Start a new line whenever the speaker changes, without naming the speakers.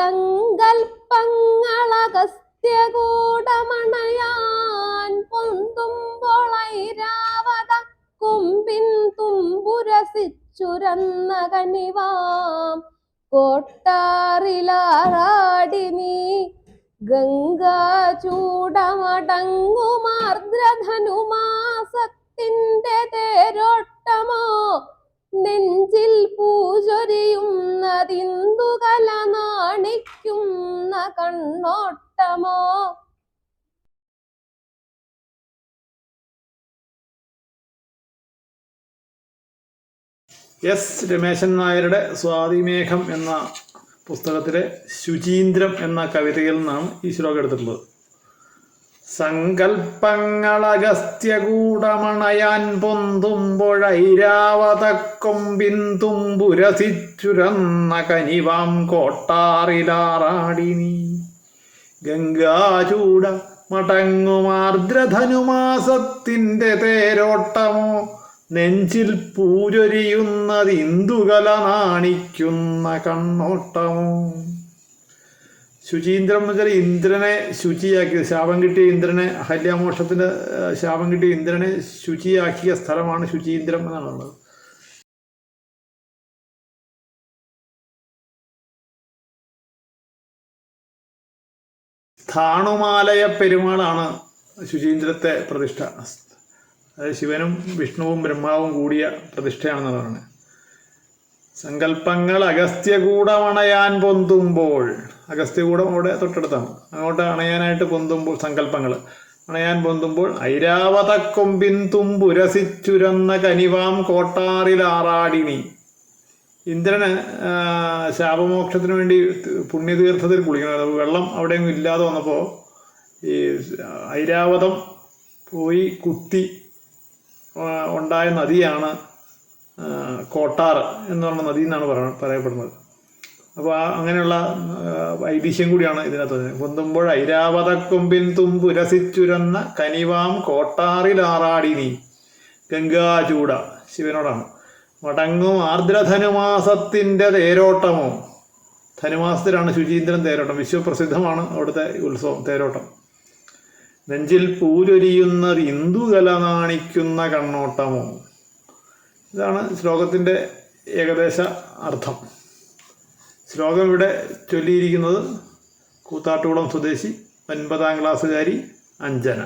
സങ്കൽപ്പങ്ങളഗസ്ത്യകൂടമണയാൻ പൊന്തുമ്പോൾ കുമ്പിൻ തുമ്പുരസിച്ചുരന്ന കനിവാം കോട്ടാറിലാറാടി നീ ഗംഗാചൂടമടങ്ങുമാർദ്രധനുമാസത്തിന്റെ തേരോട്ടമോ? നെഞ്ചിൽ പൂജൊരിയുന്നതിന്ദുകല നാണിക്കുന്ന കണ്ണോട്ടമോ?
എസ് രമേശൻ നായരുടെ സ്വാതിമേഘം എന്ന പുസ്തകത്തിലെ ശുചീന്ദ്രം എന്ന കവിതയിൽ നിന്നാണ് ഈ ശ്ലോകം എടുത്തിട്ടുള്ളത്. സങ്കൽപ്പങ്ങളഗസ്ത്യകൂടമണയാൻ പൊന്തുമ്പോഴൈരാവതക്കൊമ്പിൻ തുമ്പുരസിച്ചുരന്ന കനിവാം കോട്ടാറിലാറാടിനി. ഗംഗാചൂട മടങ്ങുമാർദ്രധനുമാസത്തിന്റെ തേരോട്ടമോ നെഞ്ചിൽ പൂരൊരിയുന്നത് ഇന്ദുകല നാണിക്കുന്ന കണ്ണോട്ടമോ. ശുചീന്ദ്രം എന്ന് വെച്ചാൽ ഇന്ദ്രനെ ശുചിയാക്കിയത് ശാപം കിട്ടിയ ഇന്ദ്രനെ അഹല്യാമോക്ഷത്തിന്റെ ശാപം കിട്ടിയ ഇന്ദ്രനെ ശുചിയാക്കിയ സ്ഥലമാണ് ശുചീന്ദ്രം എന്നാണ് സ്ഥാണുമാലയ പെരുമാളാണ് ശുചീന്ദ്രത്തെ പ്രതിഷ്ഠ. അതായത് ശിവനും വിഷ്ണുവും ബ്രഹ്മാവും കൂടിയ പ്രതിഷ്ഠയാണെന്നാണ് പറയുന്നത് സങ്കല്പങ്ങൾ അഗസ്ത്യകൂടമണയാൻ പൊന്തുമ്പോൾ അഗസ്ത്യകൂടം അവിടെ തൊട്ടടുത്താണ്. അങ്ങോട്ട് അണയാനായിട്ട് പൊന്തുമ്പോൾ സങ്കല്പങ്ങൾ അണയാൻ പൊന്തുമ്പോൾ ഐരാവത കൊമ്പിൻ തുമ്പുരസിച്ചുരന്ന കനിവാം കോട്ടാറിലാറാടിനി ഇന്ദ്രന് ശാപമോക്ഷത്തിന് വേണ്ടി പുണ്യതീർത്ഥത്തിൽ കുളിക്കണം. വെള്ളം അവിടെയൊന്നും ഇല്ലാതെ വന്നപ്പോൾ ഈ ഐരാവതം പോയി കുത്തി ഉണ്ടായ നദിയാണ് കോട്ടാർ എന്ന് പറഞ്ഞ നദി എന്നാണ് പറയ പറയപ്പെടുന്നത്. അപ്പോൾ ആ അങ്ങനെയുള്ള ഐതിഹ്യം കൂടിയാണ് ഇതിനകത്ത്. പൊന്തുമ്പോൾ ഐരാവതക്കൊമ്പിൻ തുമ്പുരസിച്ചുരന്ന കനിവാം കോട്ടാറിലാറാടി നീ. ഗംഗാചൂട ശിവനോടാണ്. മടങ്ങും ആർദ്രധനുമാസത്തിന്റെ തേരോട്ടമോ ധനുമാസത്തിലാണ് ശുചീന്ദ്രൻ തേരോട്ടം. വിശ്വപ്രസിദ്ധമാണ് അവിടുത്തെ ഉത്സവം തേരോട്ടം. നെഞ്ചിൽ പൂരൊരിയുന്നത് ഇന്ദുകല നാണിക്കുന്ന കണ്ണോട്ടമോ ഇതാണ് ശ്ലോകത്തിന്റെ ഏകദേശ അർത്ഥം. ശ്ലോകം ഇവിടെ ചൊല്ലിയിരിക്കുന്നത് കൂത്താട്ടുകുളം സ്വദേശി ഒൻപതാം ക്ലാസ്സുകാരി അഞ്ജന.